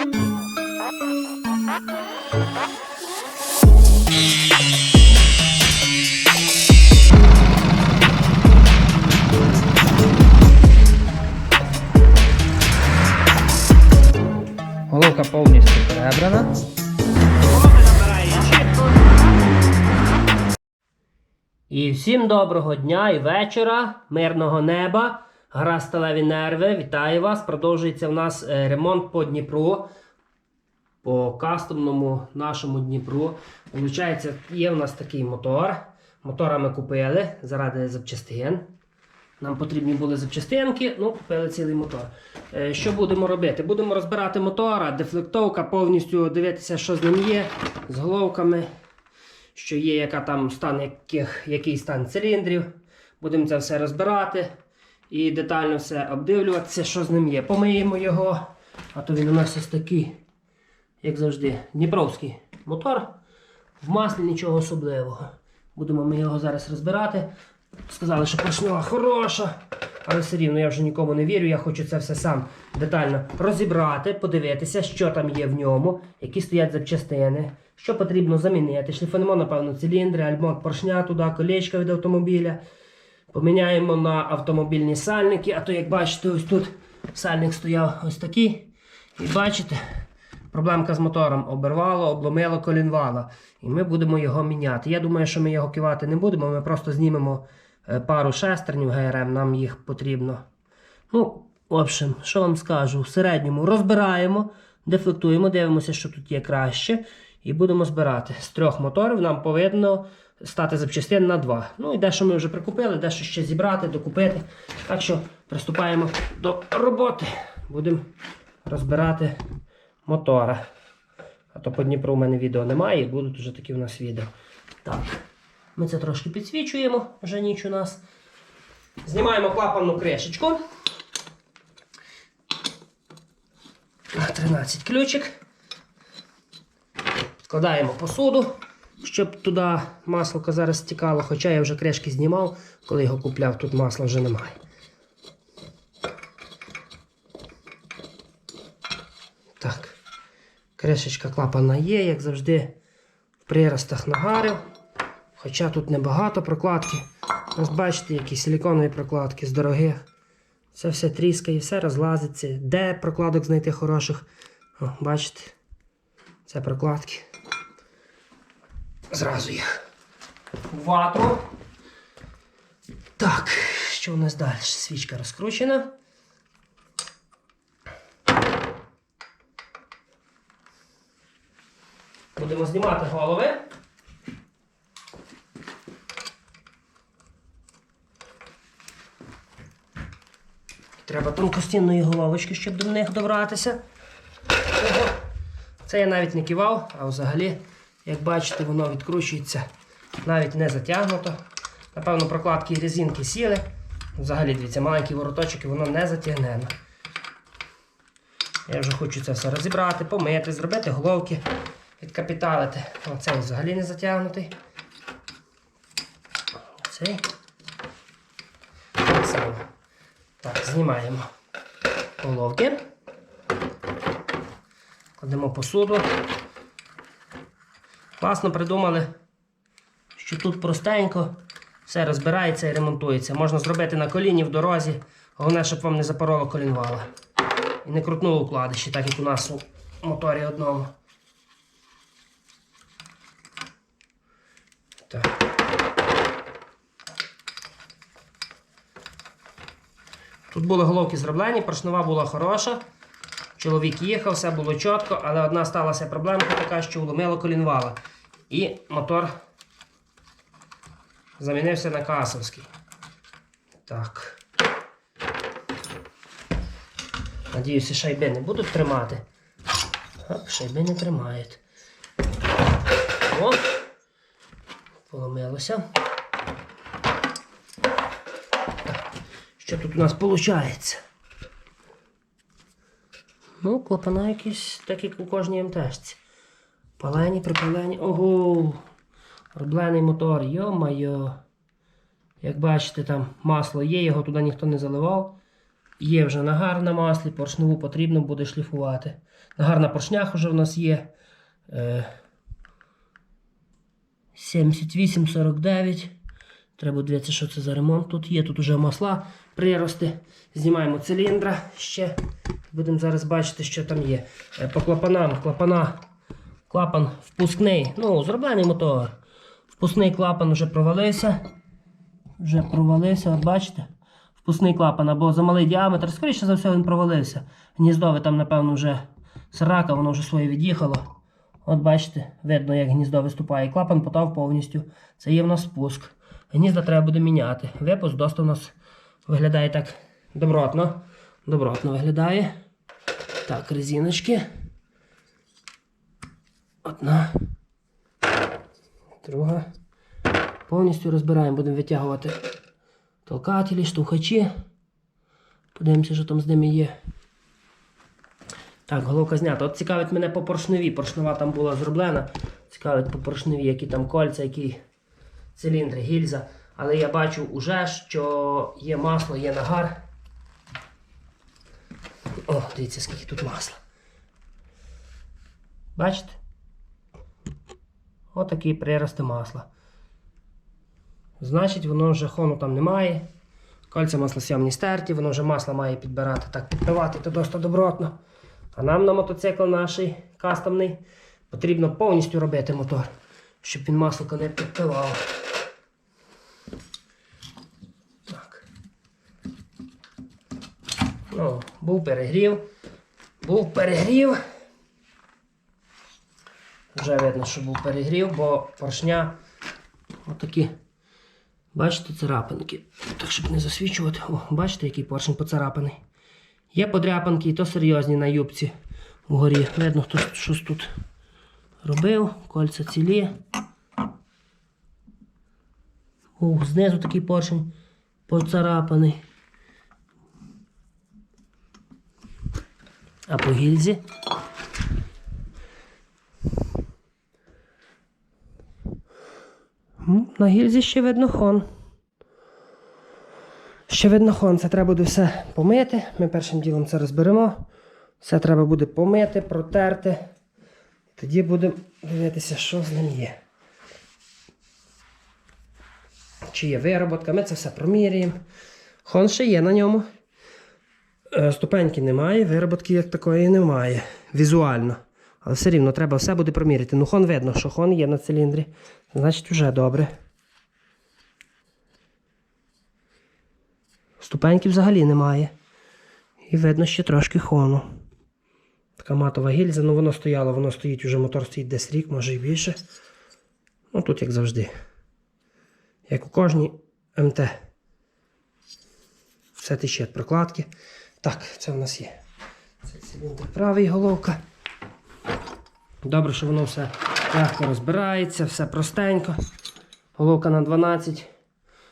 Головка повністю перебрана. І всім доброго дня і вечора, мирного неба, гра сталеві нерви. Вітаю вас! Продовжується в нас е, ремонт по Дніпру. По кастомному нашому Дніпру. Получається, є в нас такий мотор. Мотора ми купили заради запчастин. Нам потрібні були запчастинки, ну, купили цілий мотор. Е, що будемо робити? Будемо розбирати мотора, дефлектовка, повністю дивитися, що з ним є, з головками, що є, яка там стан, яких, який стан циліндрів. Будемо це все розбирати і детально все обдивлюватися, що з ним є. Помиємо його, а то він у нас ось такий, як завжди, Дніпровський мотор. В маслі нічого особливого. Будемо ми його зараз розбирати. Сказали, що поршнева хороша, але все рівно я вже нікому не вірю. Я хочу це все сам детально розібрати, подивитися, що там є в ньому, які стоять запчастини, що потрібно замінити. Шліфанемо, напевно, циліндри, альмот поршня туди, колечка від автомобіля. Поміняємо на автомобільні сальники. А то, як бачите, ось тут сальник стояв ось такий. І бачите, проблемка з мотором обірвало, обломило колінвала. І ми будемо його міняти. Я думаю, що ми його кивати не будемо, ми просто знімемо е, пару шестернів ГРМ, нам їх потрібно. Ну, в общем, що вам скажу, в середньому розбираємо, дефлектуємо, дивимося, що тут є краще. І будемо збирати. З трьох моторів нам повинно стати запчастин на два. Ну і дещо ми вже прикупили, дещо ще зібрати, докупити. Так що приступаємо до роботи. Будемо розбирати мотора. А то по Дніпру у мене відео немає, будуть вже такі у нас відео. Так, ми це трошки підсвічуємо, вже ніч у нас. Знімаємо клапанну кришечку. 13 ключик. Складаємо посуду, щоб туди масло зараз стікало, хоча я вже кришки знімав, коли його купляв, тут масла вже немає. Так. Кришечка клапана є, як завжди, в приростах нагарів. Хоча тут небагато прокладки. Ось бачите, які силіконові прокладки з дорогих. Це все тріскає, все розлазиться. Де прокладок знайти хороших? О, бачите? Це прокладки. Зразу їх. в Ватру. Так, що у нас далі? Свічка розкручена. Будемо знімати голови. Треба тонкостінної головочки, щоб до них добратися. Це я навіть не кивав, а взагалі, як бачите, воно відкручується навіть не затягнуто. Напевно, прокладки і резинки сіли. Взагалі, дивіться, маленький вороточок і воно не затягнено. Я вже хочу це все розібрати, помити, зробити головки, відкапіталити. Оцей взагалі не затягнутий. Цей. Так само. Так, знімаємо головки. Кладемо посуду. Класно придумали, що тут простенько все розбирається і ремонтується. Можна зробити на коліні в дорозі. Головне, щоб вам не запороло колінвала. І не крутнуло вкладиші, так як у нас у моторі одному. Так. Тут були головки зроблені, поршнева була хороша. Чоловік їхав, все було чітко, але одна сталася проблемка така, що вломило колінвала. І мотор замінився на касовський. Так. Надіюся, шайби не будуть тримати. Оп, шайби не тримають. О! Поломилося. Так. Що тут у нас виходить? Ну, клапана якісь, так як у кожній МТшці. Палені, припалені. Ого! Роблений мотор, йо-майо. Як бачите, там масло є, його туди ніхто не заливав. Є вже нагар на маслі, поршневу потрібно буде шліфувати. Нагар на поршнях вже в нас є. Е, 78,49. Треба дивитися, що це за ремонт тут є. Тут вже масла прирости. Знімаємо циліндра ще. Будемо зараз бачити, що там є. Е, По клапанам. Клапана. Клапан впускний. Ну, зроблений мотор. Впускний клапан вже провалився. Вже провалився, от бачите? Впускний клапан або замалий діаметр. Скоріше за все, він провалився. Гніздове там, напевно, вже срака, воно вже своє від'їхало. От бачите, видно, як гніздо виступає. Клапан потав повністю. Це є в нас спуск. Гнізда треба буде міняти. Випуск доста у нас виглядає так добротно. Добротно виглядає. Так, резиночки. Одна. Друга. Повністю розбираємо, будемо витягувати толкателі, штовхачі. Подивимося, що там з ними є. Так, головка знята. От цікавить мене по поршневі. Поршнева там була зроблена. Цікавить по поршневі, які там кольця, які циліндри, гільза. Але я бачу уже, що є масло, є нагар. О, дивіться, скільки тут масла. Бачите? Отакі прирости масла. Значить, воно вже хону там немає. Кольця маслосйомні стерті, воно вже масло має підбирати, так підпивати, то досить добротно. А нам на мотоцикл наш кастомний потрібно повністю робити мотор, щоб він масло не підпивав. Так. Ну, був перегрів. Був перегрів. Вже видно, що був перегрів, бо поршня отакі. Бачите царапинки. Так, щоб не засвічувати. О, бачите, який поршень поцарапаний. Є подряпинки, і то серйозні на юбці вгорі. Видно, хтось щось тут робив. Кольця цілі. О, знизу такий поршень поцарапаний. А по гільзі. На гільзі ще видно хон. Ще видно хон, це треба буде все помити. Ми першим ділом це розберемо. Все треба буде помити, протерти. Тоді будемо дивитися, що з ним є. Чи є вироботка, ми це все проміряємо. Хон ще є на ньому. Е, Ступеньки немає, вироботки як такої немає. Візуально. Але все рівно треба все буде проміряти. Ну, хон видно, що хон є на циліндрі. Значить, вже добре. Ступеньки взагалі немає. І видно ще трошки хону. Така матова гільза, ну воно стояло, воно стоїть, уже мотор стоїть десь рік, може і більше. Ну тут як завжди. Як у кожній МТ. Все тече від прокладки. Так, це в нас є. Це циліндр правий головка. Добре, що воно все легко розбирається, все простенько. Головка на 12.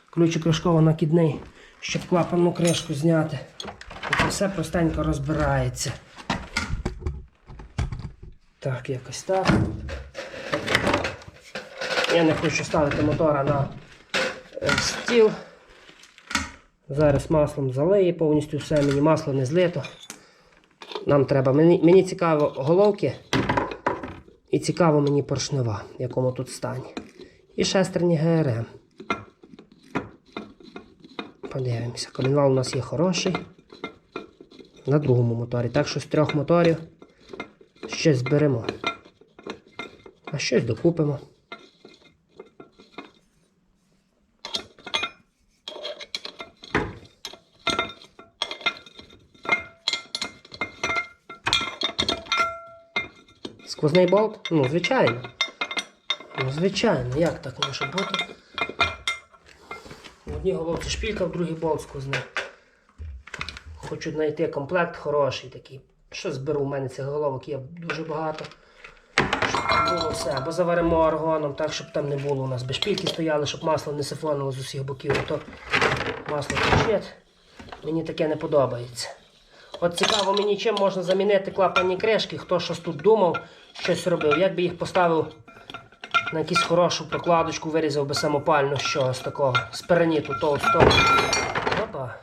Ключик кришково накидний, щоб клапанну кришку зняти. Це все простенько розбирається. Так, якось так. Я не хочу ставити мотора на е, стіл. Зараз маслом залиє повністю все, мені масло не злито. Нам треба, мені, мені цікаво головки і цікаво мені поршнева, в якому тут стані. І шестерні ГРМ. Подивимося, колінвал у нас є хороший. На другому моторі. Так що з трьох моторів щось зберемо. А щось докупимо. Сквозний болт? Ну, звичайно. Ну, звичайно, як так може бути? В одній головці шпілька, в другій болт сквозний. Хочу знайти комплект хороший такий. Що зберу? У мене цих головок є дуже багато. Щоб було все. Або заваримо аргоном, так, щоб там не було у нас без шпільки стояли, щоб масло не сифонило з усіх боків, а то масло тече. Мені таке не подобається. От цікаво мені чим можна замінити клапанні кришки, хто щось тут думав, щось робив. Як би їх поставив на якусь хорошу прокладочку, вирізав би самопально чогось такого, з переніту толстого. Опа.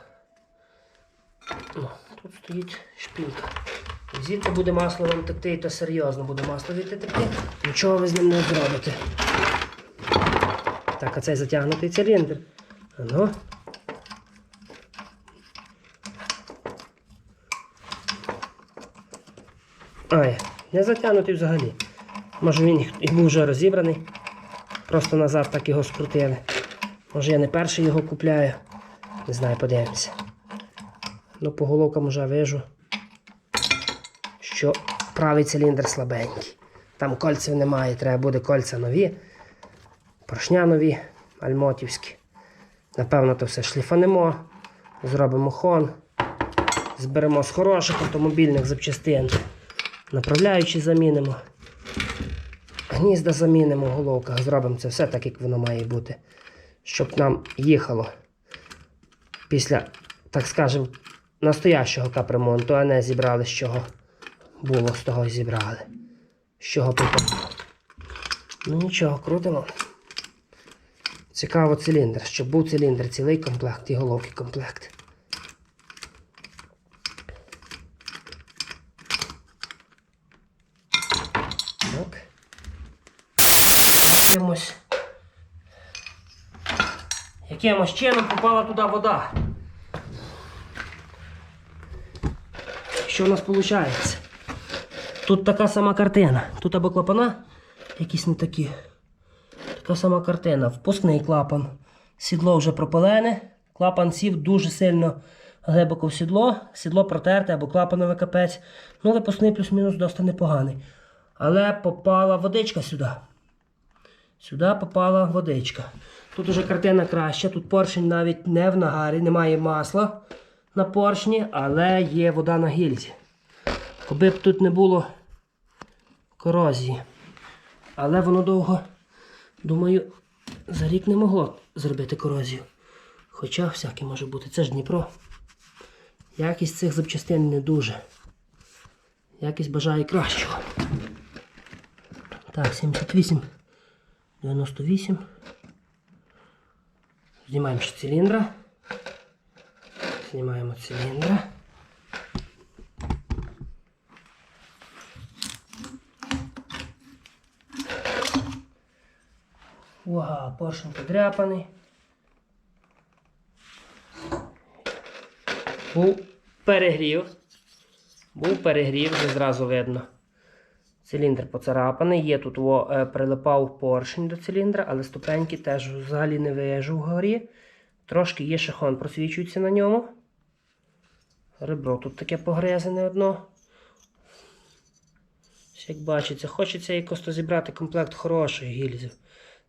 Ну, тут стоїть шпілька. Звідти буде масло вам текти, і то серйозно буде масло текти. Нічого ви з ним не зробите. Так, а цей затягнутий циліндр. А ну. Ай, не затягнутий взагалі. Може він і був вже розібраний. Просто назад так його скрутили. Може я не перший його купляю. Не знаю, подивимося. Ну, по головкам вже вижу, що правий циліндр слабенький. Там кольців немає, треба буде кольця нові, поршня нові, альмотівські. Напевно, то все шліфанемо, зробимо хон, зберемо з хороших автомобільних запчастин, направляючі замінимо, гнізда замінимо в головках, зробимо це все так, як воно має бути, щоб нам їхало після, так скажемо, настоящого капремонту, а не зібрали з чого було, з того зібрали. З чого попало. Ну нічого, крутимо. Цікаво циліндр, щоб був циліндр, цілий комплект і головки комплект. Так. Дивимось. Якимось чином попала туди вода. Що у нас виходить? Тут така сама картина. Тут або клапана, якісь не такі. Така сама картина. Впускний клапан. Сідло вже пропалене. Клапан сів дуже сильно глибоко в сідло. Сідло протерте або клапановий капець. Ну, випускний плюс-мінус досить непоганий. Але попала водичка сюди. Сюди попала водичка. Тут уже картина краща. Тут поршень навіть не в нагарі, немає масла на поршні, але є вода на гільзі. Коби б тут не було корозії. Але воно довго, думаю, за рік не могло зробити корозію. Хоча всяке може бути. Це ж Дніпро. Якість цих запчастин не дуже. Якість бажає кращого. Так, 78, 98. Знімаємо ще циліндра. Знімаємо циліндра. Уга, поршень подряпаний. Був перегрів. Був перегрів, вже зразу видно. Циліндр поцарапаний, є тут во, е, прилипав поршень до циліндра, але ступеньки теж взагалі не вижу вгорі. Трошки є шихон, просвічується на ньому. Ребро тут таке погрязене одно. Як бачиться, хочеться якось зібрати комплект хороших гільзів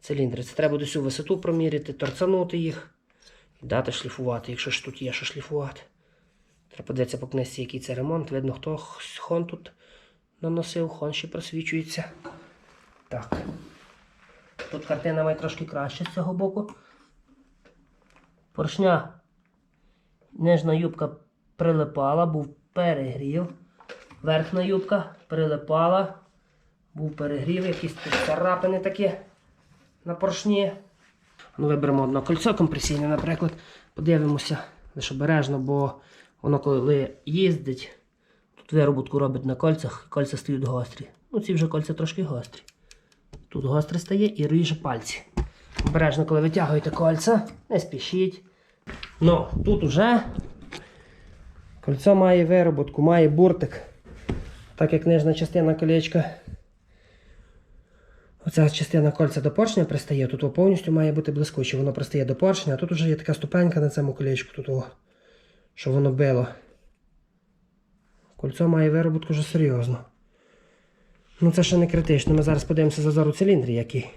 циліндри. Це треба буде всю висоту проміряти, торцанути їх і дати шліфувати, якщо ж тут є що шліфувати. Треба подивитися по книжці, який це ремонт. Видно, хто хон тут наносив, хон ще просвічується. Так. Тут картина має трошки краще з цього боку. Поршня нижня юбка прилипала, був перегрів. Верхня юбка прилипала, був перегрів, якісь тут царапини такі на поршні. Ну, виберемо одне кольцо компресійне, наприклад. Подивимося, лише обережно, бо воно коли їздить, тут вироботку робить на кольцях, кольця стають гострі. Ну, ці вже кольця трошки гострі. Тут гостре стає і ріже пальці. Обережно, коли витягуєте кольця, не спішіть. Ну, тут уже кольцо має вироботку, має буртик. Так як нижня частина колечка. Оця частина кольця до поршня пристає, тут повністю має бути блискуче, воно пристає до поршня, а тут вже є така ступенька на цьому колечку, тут, о, що воно било. Кольцо має вироботку вже серйозно. Ну це ще не критично. Ми зараз подивимося зазор у циліндрі який.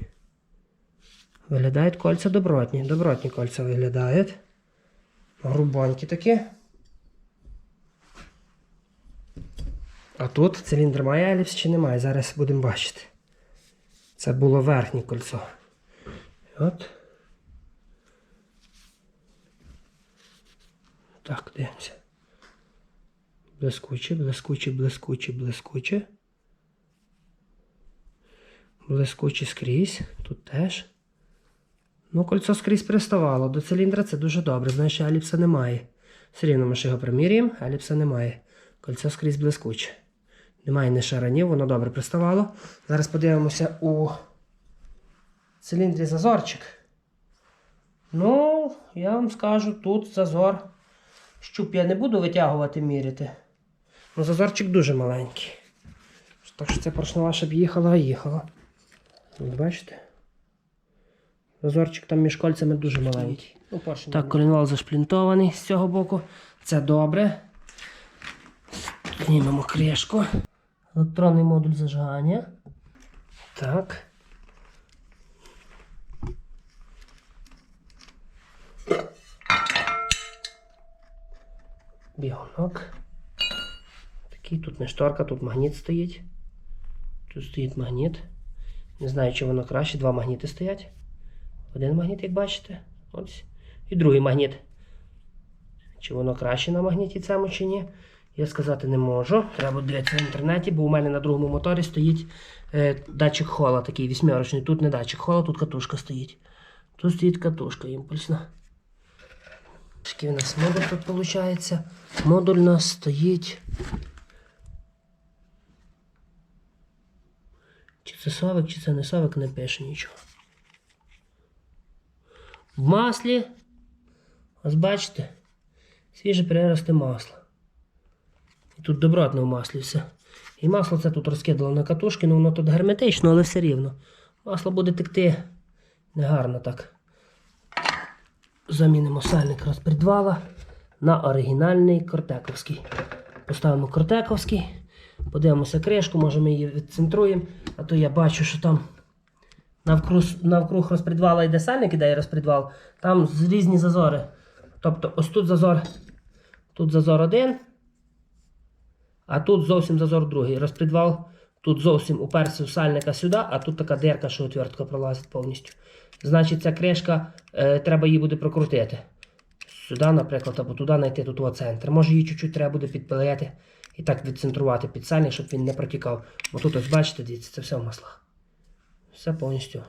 Виглядають кольця добротні. Добротні кольця виглядають. Грубонькі такі. А тут циліндр має еліпс чи немає? Зараз будемо бачити. Це було верхнє кольцо. От. Так, дивимося. Блискуче, блискуче, блискуче, блискуче. Блискуче скрізь. Тут теж. Ну, кольцо скрізь приставало. До циліндра це дуже добре. Знаєш, еліпса немає. Все рівно ми ще його примірюємо, еліпса немає. Кольцо скрізь блискуче. Немає ні шаранів, воно добре приставало. Зараз подивимося у циліндрі зазорчик. Ну, я вам скажу, тут зазор. Щуп я не буду витягувати, міряти. Ну, зазорчик дуже маленький. Так що це поршнева, щоб їхала, а їхала. Ви бачите? Зазорчик там між кольцями дуже маленький. Ну, так, колінвал зашплінтований з цього боку. Це добре. Знімемо кришку. Електронний модуль зажигання. Так. Бігунок. Такий тут не шторка, тут магніт стоїть. Тут стоїть магніт. Не знаю, чи воно краще. Два магніти стоять. Один магніт, як бачите. Ось. І другий магніт. Чи воно краще на магніті цьому чи ні? Я сказати не можу. Треба дивитися в інтернеті, бо у мене на другому моторі стоїть е, датчик хола, такий вісьмерочний. Тут не датчик хола, тут катушка стоїть. Тут стоїть катушка імпульсна. Такий у нас модуль тут виходить. Модуль у нас стоїть. Чи це совик, чи це не совик, не пише нічого. В маслі. Ось бачите, свіже переросте масло. Тут добротно в маслі все. І масло це тут розкидало на катушки, ну воно тут герметично, але все рівно. Масло буде текти негарно так. Замінимо сальник розпредвала на оригінальний кортековський. Поставимо кортековський, подивимося кришку, може ми її відцентруємо, а то я бачу, що там навкруг, навкруг розпредвала йде сальник, іде розпредвал, там різні зазори. Тобто ось тут зазор, тут зазор один, а тут зовсім зазор другий. Розпредвал тут зовсім уперся в сальника сюди, а тут така дирка, що отвертка пролазить повністю. Значить, ця кришка, е, треба її буде прокрутити. Сюди, наприклад, або туди знайти тут о центр. Може її чуть-чуть треба буде підпилити і так відцентрувати під сальник, щоб він не протікав. Бо тут ось бачите, дивіться, це все в маслах. Все повністю.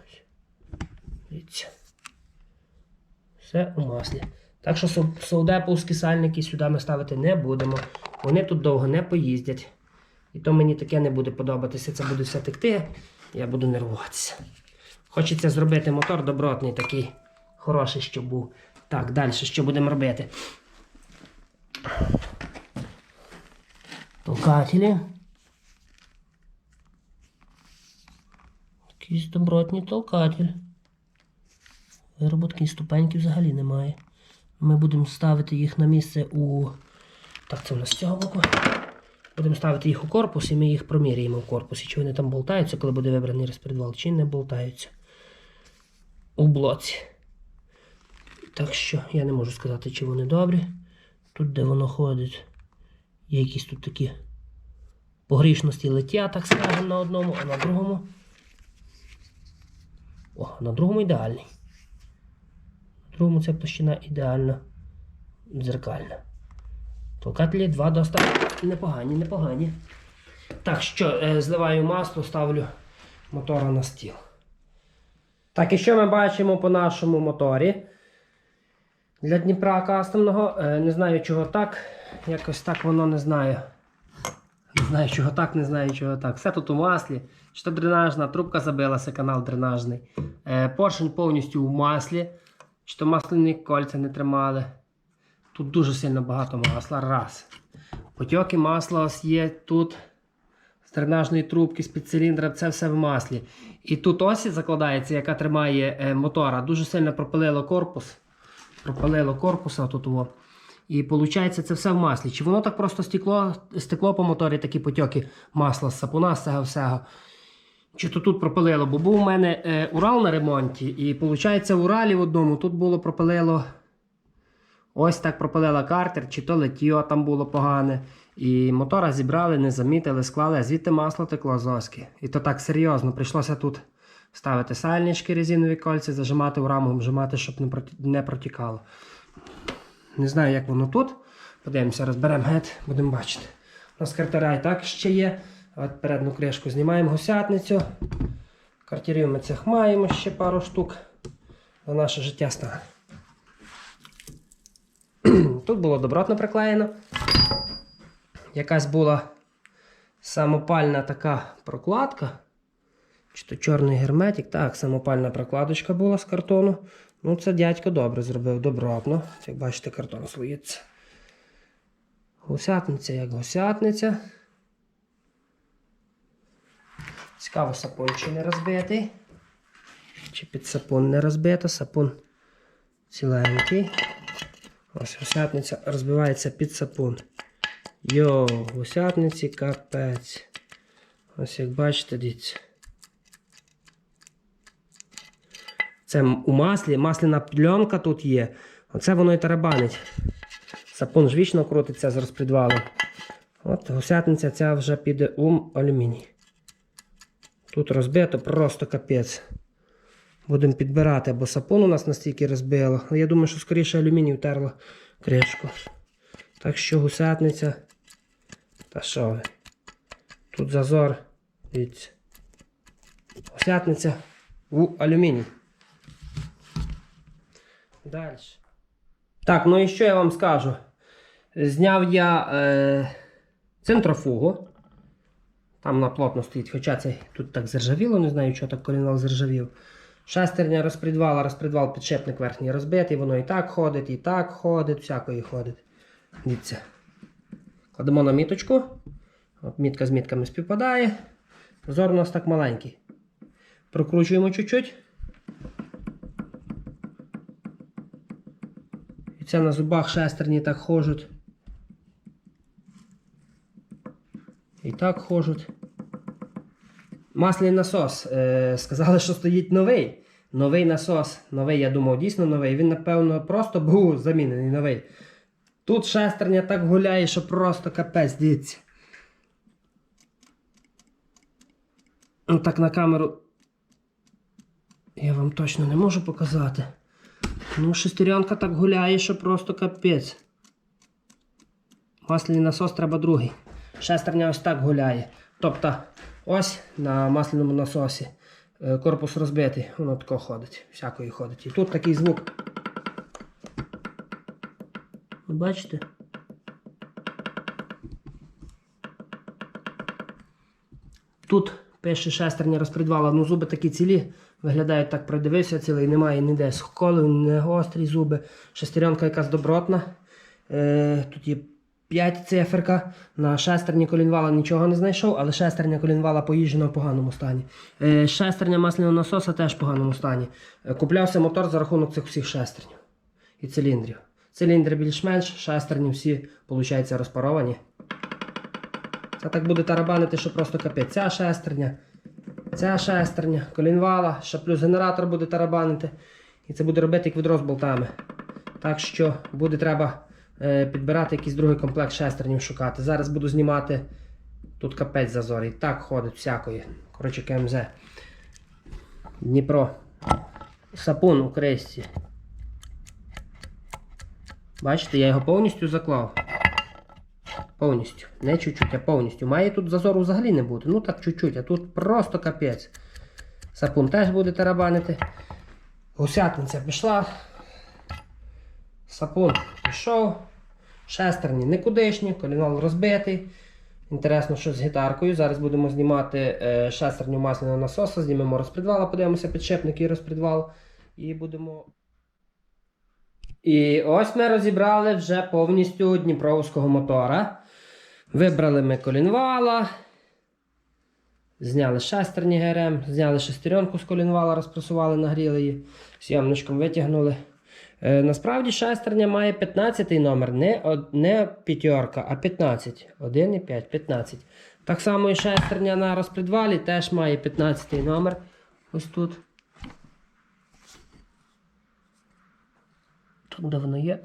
Дивіться. Все у маслі. Так що саудеповські сальники сюди ми ставити не будемо. Вони тут довго не поїздять. І то мені таке не буде подобатися. Це буде все текти, я буду нервуватися. Хочеться зробити мотор добротний такий, хороший, щоб був. Так, далі що будемо робити? Толкателі. Якийсь добротний толкатель. Вироботки ступеньки взагалі немає. Ми будемо ставити їх на місце у. Так, це у нас цього боку. Будемо ставити їх у корпус і ми їх проміряємо в корпусі. Чи вони там болтаються, коли буде вибраний розпредвал, чи не болтаються у блоці. Так що я не можу сказати, чи вони добрі. Тут, де воно ходить, є якісь тут такі погрішності лиття, так скажемо, на одному, а на другому. О, на другому ідеальний. Другому ця площина ідеально дзеркальна. Толкателі два досить непогані, непогані. Так що, е, зливаю масло, ставлю мотора на стіл. Так, і що ми бачимо по нашому моторі? Для Дніпра кастомного. Е, не знаю, чого так. Якось так воно не знаю. Не знаю, чого так, не знаю, чого так. Все тут у маслі. Чи то дренажна, трубка забилася, канал дренажний. Е, поршень повністю в маслі. Чи то масляні кольця не тримали. Тут дуже сильно багато масла. Раз. Потьоки масла ось є тут. З дренажної трубки, з-під циліндра, це все в маслі. І тут осі закладається, яка тримає е, мотора. Дуже сильно пропалило корпус. Пропалило корпус отут. О. І виходить, це все в маслі. Чи воно так просто стекло, стекло по моторі, такі потьоки масла з сапуна, з цього всього. Чи то тут пропалило, бо був у мене е, Урал на ремонті, і виходить, в Уралі в одному тут було пропалило. Ось так пропалила картер, чи то летіо там було погане. І мотора зібрали, не замітили, склали, а звідти масло текло з оски. І то так серйозно. Прийшлося тут ставити сальнички резинові кольця, зажимати у раму, вжимати, щоб не протікало. Не знаю, як воно тут. Подивимося, розберемо гет, будемо бачити. У нас картера і так ще є. От передню кришку знімаємо гусятницю. Картерів ми цих маємо ще пару штук. На наше життя стане. Тут було добротно приклеєно. Якась була самопальна така прокладка. Чи то чорний герметик, так, самопальна прокладочка була з картону. Ну, це дядько добре зробив, добротно. Як бачите, картон слоїться. Гусятниця як гусятниця. Цікаво, сапун чи не розбитий. Чи під сапун не розбито, сапун ціленький. Ось гусятниця розбивається під сапун. Йо, гусятниці капець. Ось як бачите, дивіться. Це у маслі, масляна пленка тут є. Оце воно і тарабанить. Сапун ж вічно крутиться з розпредвалом. От гусятниця ця вже піде у алюміній. Тут розбито просто капець. Будемо підбирати, бо сапун у нас настільки розбило. Але я думаю, що скоріше алюміній втерло кришку. Так що гусятниця. Та що ви? Тут зазор. Дивіться. Гусятниця у алюміній. Далі. Так, ну і що я вам скажу? Зняв я е, центрофугу. Там вона плотно стоїть, хоча це тут так заржавіло, не знаю, чого так колінвал заржавів. Шестерня розпредвала, розпредвал підшипник верхній розбитий, воно і так ходить, і так ходить, всякої ходить. Дивіться. Кладемо на міточку. От мітка з мітками співпадає. Зор у нас так маленький. Прокручуємо чуть-чуть. І це на зубах шестерні так хожуть. І так хожуть. Масляний насос. Е, сказали, що стоїть новий. Новий насос. Новий, я думав, дійсно новий. Він, напевно, просто був замінений новий. Тут шестерня так гуляє, що просто капець, дивіться. Ну так на камеру. Я вам точно не можу показати. Ну, шестеренка так гуляє, що просто капець. Масляний насос треба другий. Шестерня ось так гуляє. Тобто, ось на масляному насосі е, корпус розбитий, воно тако ходить, всякої ходить. І тут такий звук. Ви бачите? Тут пише шестерня розпредвала, ну зуби такі цілі, виглядають так, придивився цілий, немає ніде сколів, не гострі зуби. Шестеренка якась добротна. Е, тут є 5 циферка. На шестерні колінвала нічого не знайшов, але шестерня колінвала поїжджена в поганому стані. Е, шестерня масляного насоса теж в поганому стані. Е, куплявся мотор за рахунок цих всіх шестернів і циліндрів. Циліндри більш-менш, шестерні всі, виходить, розпаровані. Це так буде тарабанити, що просто капець. Ця шестерня, ця шестерня, колінвала, ще плюс генератор буде тарабанити. І це буде робити як відро з болтами. Так що буде треба підбирати якийсь другий комплект шестернів шукати. Зараз буду знімати тут капець зазор. І так ходить всякої. Коротше, КМЗ. Дніпро. Сапун у кресті. Бачите, я його повністю заклав. Повністю. Не чуть-чуть, а повністю. Має тут зазору взагалі не бути. Ну так чуть-чуть, а тут просто капець. Сапун теж буде тарабанити. Гусятниця пішла. Сапун пішов. Шестерні никудишні, колінвал розбитий. Інтересно, що з гітаркою. Зараз будемо знімати е, шестерню масляного насоса, знімемо розпредвала, подивимося підшипник і розпредвал. І будемо. І ось ми розібрали вже повністю Дніпровського мотора. Вибрали ми колінвала. Зняли шестерні ГРМ, зняли шестеренку з колінвала, розпресували, нагріли її, сйомничком витягнули. Е, насправді шестерня має 15 номер, не, не п'ятерка, а 15. 1 і 5, 15. Так само і шестерня на розпредвалі теж має 15 номер. Ось тут. Тут де воно є.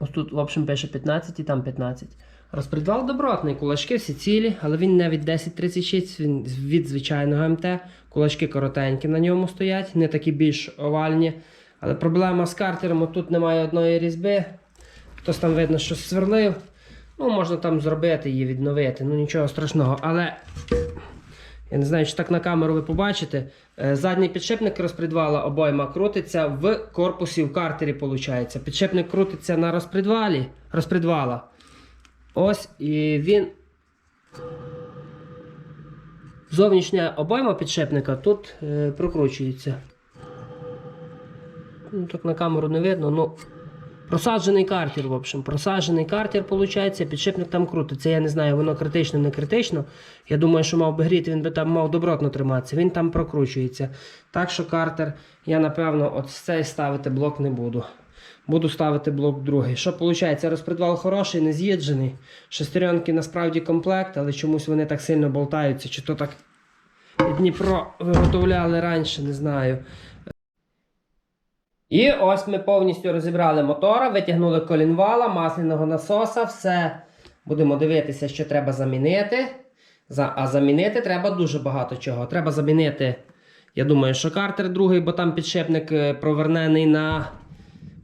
Ось тут, в общем, пише 15 і там 15. Розпредвал добротний, кулачки всі цілі, але він не від 1036, він від звичайного МТ. Кулачки коротенькі на ньому стоять, не такі більш овальні. Але проблема з картером, тут немає одної різьби. Хтось там видно, що сверлив. Ну, можна там зробити її, відновити, ну нічого страшного. Але Я не знаю, чи так на камеру ви побачите. Е, Задній підшипник розпредвала обойма крутиться в корпусі в картері. Виходить. Підшипник крутиться на розпредвалі, розпредвала. Ось і він. Зовнішня обойма підшипника тут е, прокручується. Ну, так на камеру не видно, ну. Просаджений картер, в общем. Просаджений картер, виходить, підшипник там крутиться. Я не знаю, воно критично, не критично. Я думаю, що мав би гріти, він би там мав добротно триматися. Він там прокручується. Так що картер, я напевно, от цей ставити блок не буду. Буду ставити блок другий. Що виходить? Розпредвал хороший, не з'їджений. Шестеренки насправді комплект, але чомусь вони так сильно болтаються. Чи то так Дніпро виготовляли раніше, не знаю. І ось ми повністю розібрали мотора, витягнули колінвала, масляного насоса, все. Будемо дивитися, що треба замінити. А замінити треба дуже багато чого. Треба замінити, я думаю, що картер другий, бо там підшипник е, провернений на.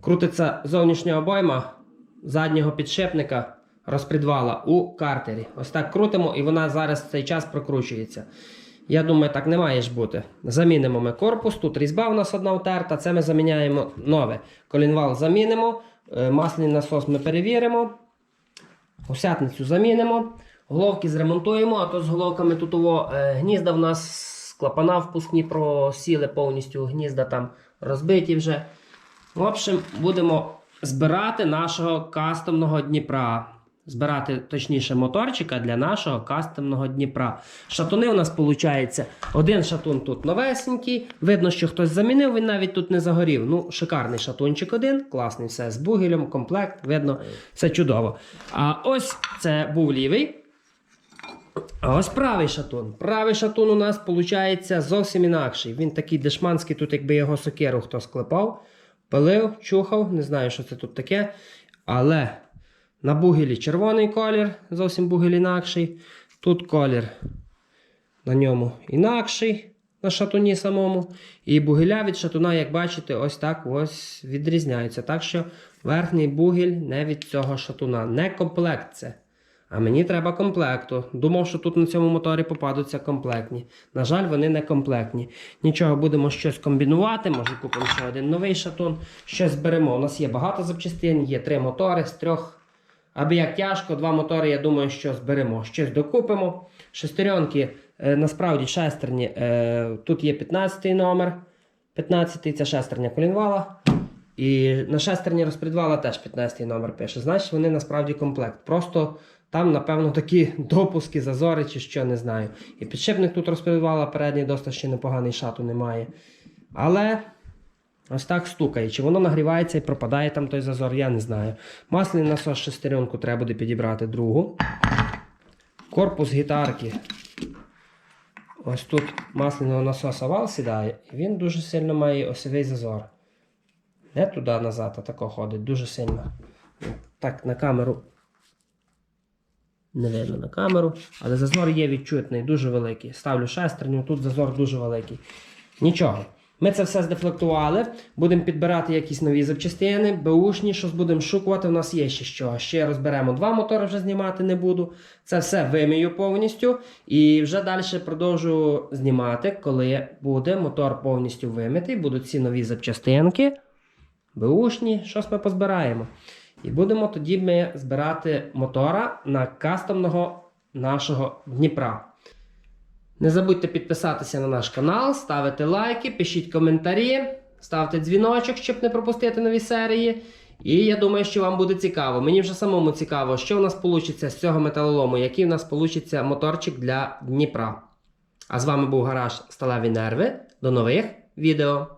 Крутиться зовнішня обойма заднього підшипника розпредвала у картері. Ось так крутимо, і вона зараз в цей час прокручується. Я думаю, так не має ж бути. Замінимо ми корпус. Тут різьба у нас одна втерта, це ми заміняємо нове. Колінвал замінимо, е, масляний насос ми перевіримо. Осятницю замінимо, головки зремонтуємо, а то з головками тут е, гнізда в нас клапана впускні просіли повністю, гнізда там розбиті вже. В общем, будемо збирати нашого кастомного Дніпра. Збирати точніше моторчика для нашого кастомного Дніпра. Шатуни у нас виходить. Один шатун тут новесенький. Видно, що хтось замінив, він навіть тут не загорів. Ну, шикарний шатунчик один, класний все з бугелем, комплект, видно, все чудово. А ось це був лівий. А ось правий шатун. Правий шатун у нас виходить зовсім інакший. Він такий дешманський, тут якби його сокиру хто склепав, пилив, чухав, не знаю, що це тут таке. Але на бугелі червоний колір, зовсім бугель інакший. Тут колір на ньому інакший, на шатуні самому. І бугеля від шатуна, як бачите, ось так ось відрізняються. Так що верхній бугель не від цього шатуна. Не комплект це. А мені треба комплекту. Думав, що тут на цьому моторі попадуться комплектні. На жаль, вони не комплектні. Нічого, будемо щось комбінувати. Може купимо ще один новий шатун. Щось беремо. У нас є багато запчастин, є три мотори з трьох. Аби як тяжко, два мотори, я думаю, що зберемо. Щось докупимо. Шестеренки, е, насправді шестерні. Е, тут є 15-й номер. 15-й це шестерня колінвала. І на шестерні розпредвала теж 15-й номер пише. Значить, вони насправді комплект. Просто там, напевно, такі допуски, зазори чи що, не знаю. І підшипник тут розпредвала, передній досить ще непоганий шату немає. Але ось так стукає. Чи воно нагрівається і пропадає там той зазор, я не знаю. Масляний насос шестеренку треба буде підібрати другу. Корпус гітарки. Ось тут масляного насоса вал сідає, і він дуже сильно має осьовий зазор. Не туди назад, а тако ходить дуже сильно. Так, на камеру. Не видно на камеру. Але зазор є відчутний, дуже великий. Ставлю шестерню, тут зазор дуже великий. Нічого. Ми це все здефлектували. Будемо підбирати якісь нові запчастини, беушні, щось будемо шукувати. У нас є ще що. Ще розберемо два мотори, вже знімати не буду. Це все вимію повністю. І вже далі продовжу знімати, коли буде мотор повністю вимитий. Будуть ці нові запчастинки. Беушні, щось ми позбираємо. І будемо тоді ми збирати мотора на кастомного нашого Дніпра. Не забудьте підписатися на наш канал, ставити лайки, пишіть коментарі, ставте дзвіночок, щоб не пропустити нові серії. І я думаю, що вам буде цікаво. Мені вже самому цікаво, що в нас вийде з цього металолому, який в нас вийде моторчик для Дніпра. А з вами був гараж Сталеві Нерви. До нових відео!